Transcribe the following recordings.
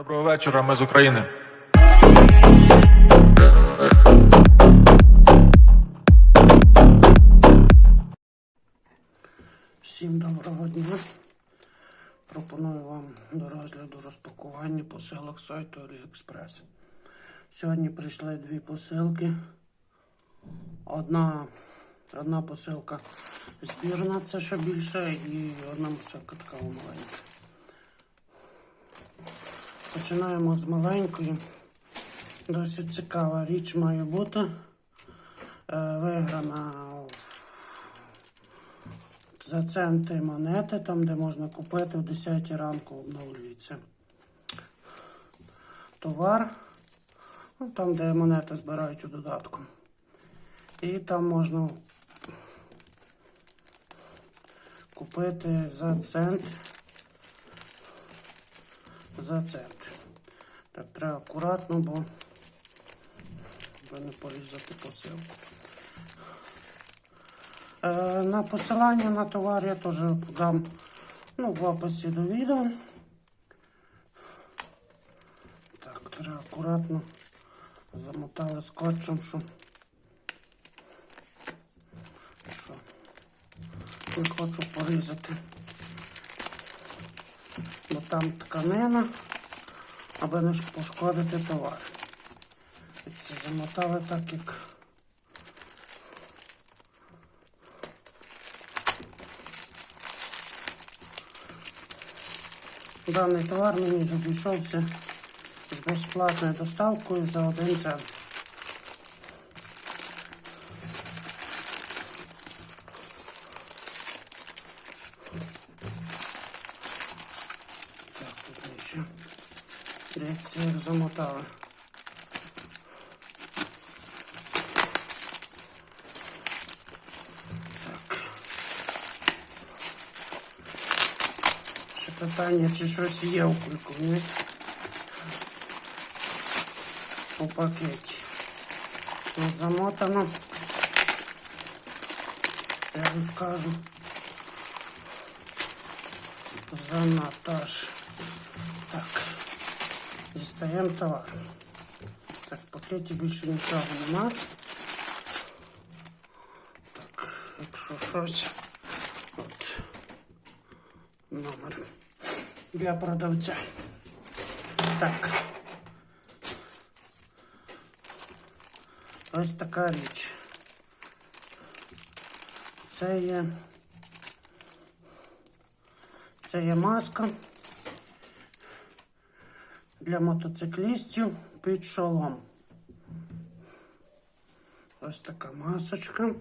Доброго вечора, ми з України. Всім доброго дня. Пропоную вам до розгляду розпакування посилок сайту AliExpress. Сьогодні прийшли дві посилки. Одна, одна посилка збірна, це ще більше, і одна посилка така маленька. Починаємо з маленької. Досить цікава річ має бути. Е, Виграна за центи монети, там, де можна купити в 10 ранку обновлюється. Товар, ну, там, де монети збирають у додатку. І там можна купити за цент. За цент. Так, треба акуратно, бо не порізати посилку. Е, На посилання на товар я теж дам ну, в описі до відео. Так, треба акуратно замотали скотчем, що. що не хочу порізати. Бо там тканина, аби не пошкодити товар. Це замотали так, як. Даний товар мені обійшовся з безплатною доставкою за один цент. Дивіться, як замотали. Ще питання, чи щось є у кулькові у пакеті. Тут замотано. Я вам скажу. За Наташ. Так. Дістаємо товар. Так, в пакеті більше нічого нема. Так, якщо щось. От номер для продавця. Так. Ось така річ. Це є. Це є маска для мотоциклістів під шолом. Ось така масочка.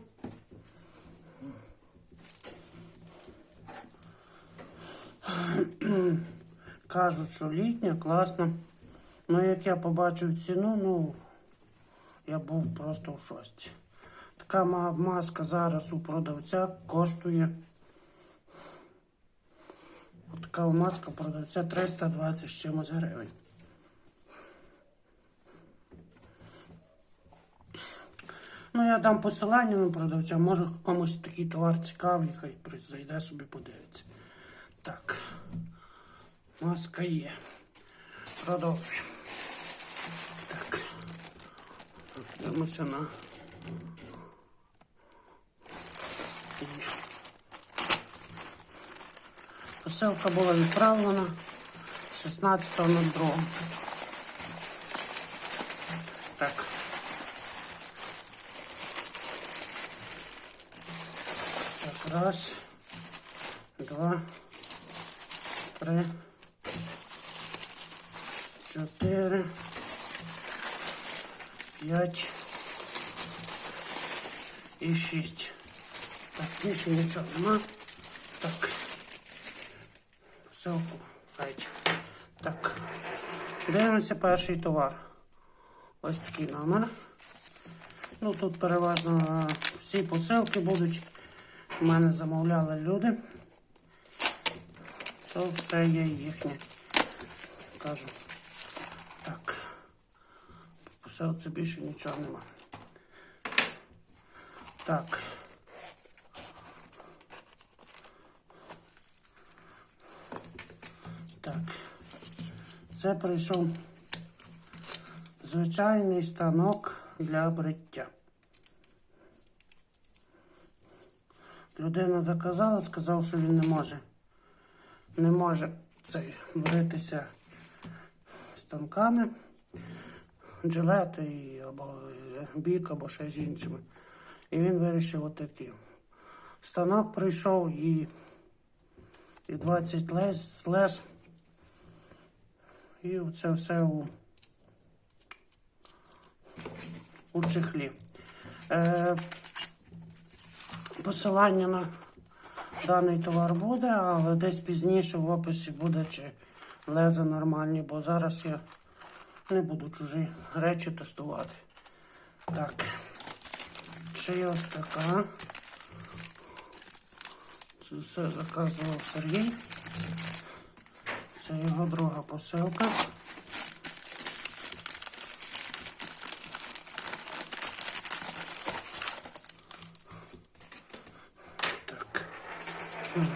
Кажуть, що літня, класна. Ну, як я побачив ціну, ну, я був просто в шості. Така маска зараз у продавця коштує. Така маска продавця 320 з чимось гривень. Я дам посилання на продавця, може комусь такий товар цікавий, хай зайде собі подивиться. Так. Маска є. Продовжуємо. Так. Дивимося на. Посилка була відправлена 16.02. Так. Так, раз, два, три, чотири, п'ять і шість. Так, більше нічого нема. Так. Посилку. Гайдь. Так. Дивимося перший товар. Ось такий номер. Ну тут переважно всі посилки будуть. У мене замовляли люди. То все є їхнє. Кажу. Так. По посилці більше нічого нема. Так. Так. Це прийшов звичайний станок для бриття. Людина заказала, сказав, що він не може. Не може цей бритися станками, джилети або е, бік, або ще з іншими. І він вирішив отакий. Станок прийшов і, і 20 лес, лес. І це все у, у чехлі. Е, посилання на даний товар буде, але десь пізніше в описі буде чи леза нормальні, бо зараз я не буду чужі речі тестувати. Так. Ще є ось така. Це все заказував Сергій. Це його друга посилка. Так. М,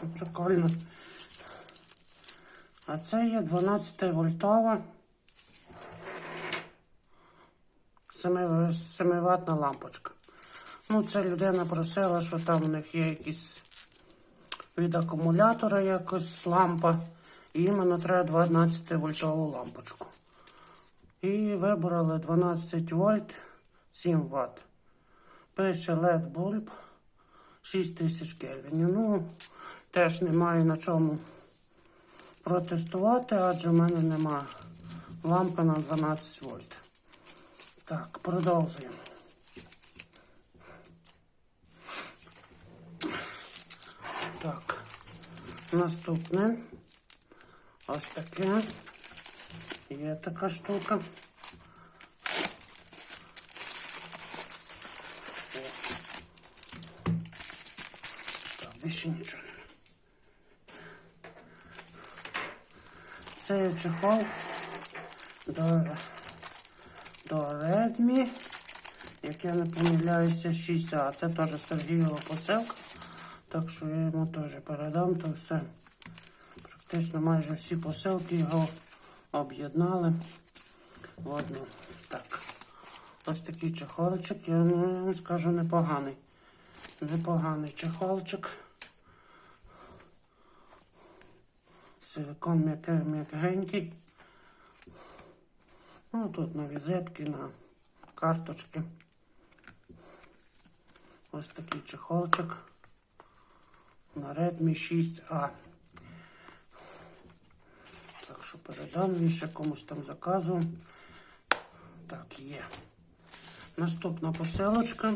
це Прикольно. Є 12 вольтова 7 ватна лампочка. Ну, це людина просила, що там у них є якісь від акумулятора якось лампа. І іменно треба 12 вольтову лампочку. І вибрали 12 вольт 7 Вт. Пише LED bulb 6000 кельвінів. Ну, теж немає на чому протестувати, адже в мене нема лампи на 12 вольт. Так, продовжуємо. Так, наступне. Ось таке. Є така штука. Так, більше нічого Це є чехол до, до Redmi. Як я не помиляюся, 6А. Це теж Сергієва посилка. Так що я йому теж передам, то все. Практично майже всі посилки його об'єднали одну. Так. Ось такий чехолчик, я ну, вам скажу непоганий. Непоганий чехолчик. Силикон м'яке- м'якенький. Ну, тут на візитки, на карточки. Ось такий чехолчик на Redmi 6A. Так що передам він ще комусь там заказував. Так, є. Наступна посилочка.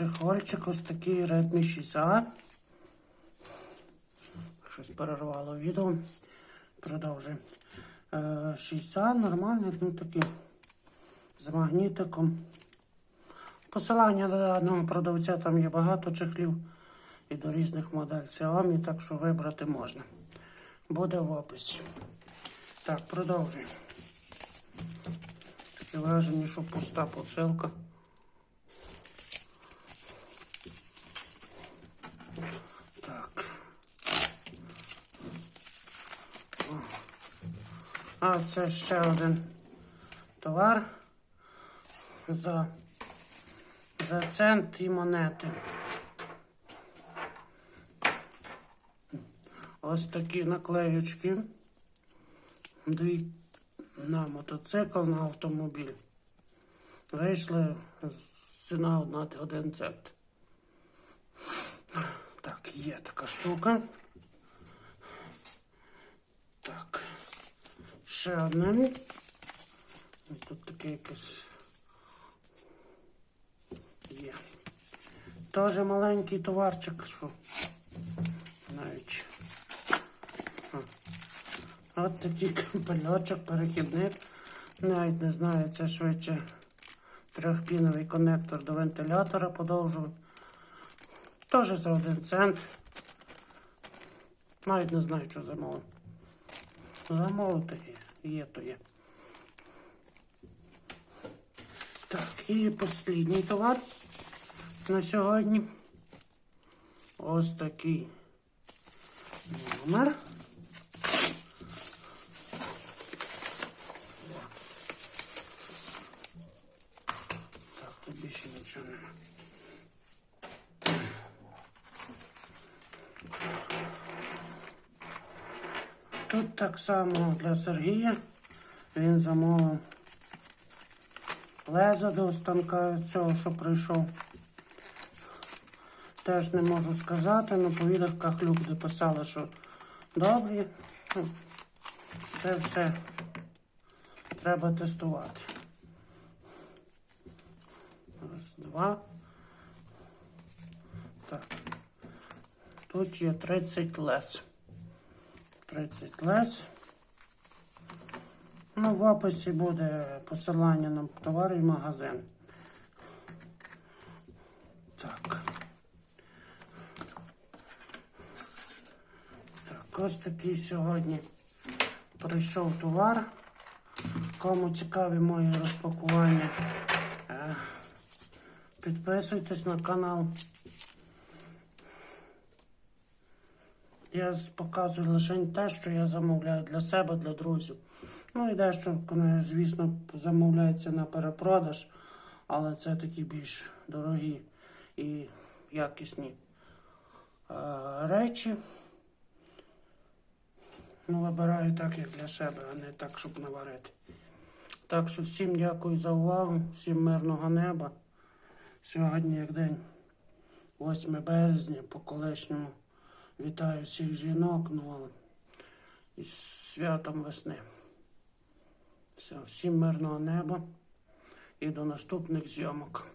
Чехольчик ось такий Redmi 6A. Щось перервало відео. Продовжуємо. Е, 6A нормальний, ну такий з магнітиком. Посилання до даного продавця там є багато чехлів і до різних модель Xiaomi, так що вибрати можна. Буде в описі. Так, продовжуємо. Таке враження, що пуста посилка. Так. О. А це ще один товар за, за цент і монети. Ось такі наклеючки. Дві на мотоцикл, на автомобіль. Вийшли ціна одна один цент. Так, є така штука. Так. Ще одне. Тут таке якесь є. Теж маленький товарчик, що навіть. От такий пильочок, перехідник. Навіть не знаю, це швидше трьохпіновий конектор до вентилятора подовжувати. Теж за один цент. Навіть не знаю, що замовив. Замовити є, є то є. Так, і останній товар на сьогодні. Ось такий Номер. Так, тут більше нічого немає. Тут так само для Сергія. Він замовив лезо до станка цього, що прийшов. Теж не можу сказати, але по відгуках люди писали, що добрі. Ну, Це все треба тестувати. Раз, два. Так. Тут є 30 лес. 30 лес. Ну, в описі буде посилання на товар і магазин. Так. Так, ось такий сьогодні прийшов товар. Кому цікаві мої розпакування, е, підписуйтесь на канал. Я показую лише те, що я замовляю для себе, для друзів. Ну і дещо, звісно, замовляється на перепродаж, але це такі більш дорогі і якісні е, речі. Ну, вибираю так, як для себе, а не так, щоб наварити. Так що всім дякую за увагу, всім мирного неба. Сьогодні як день 8 березня, по колишньому вітаю всіх жінок, ну із святом весни. Все, всім мирного неба і до наступних зйомок.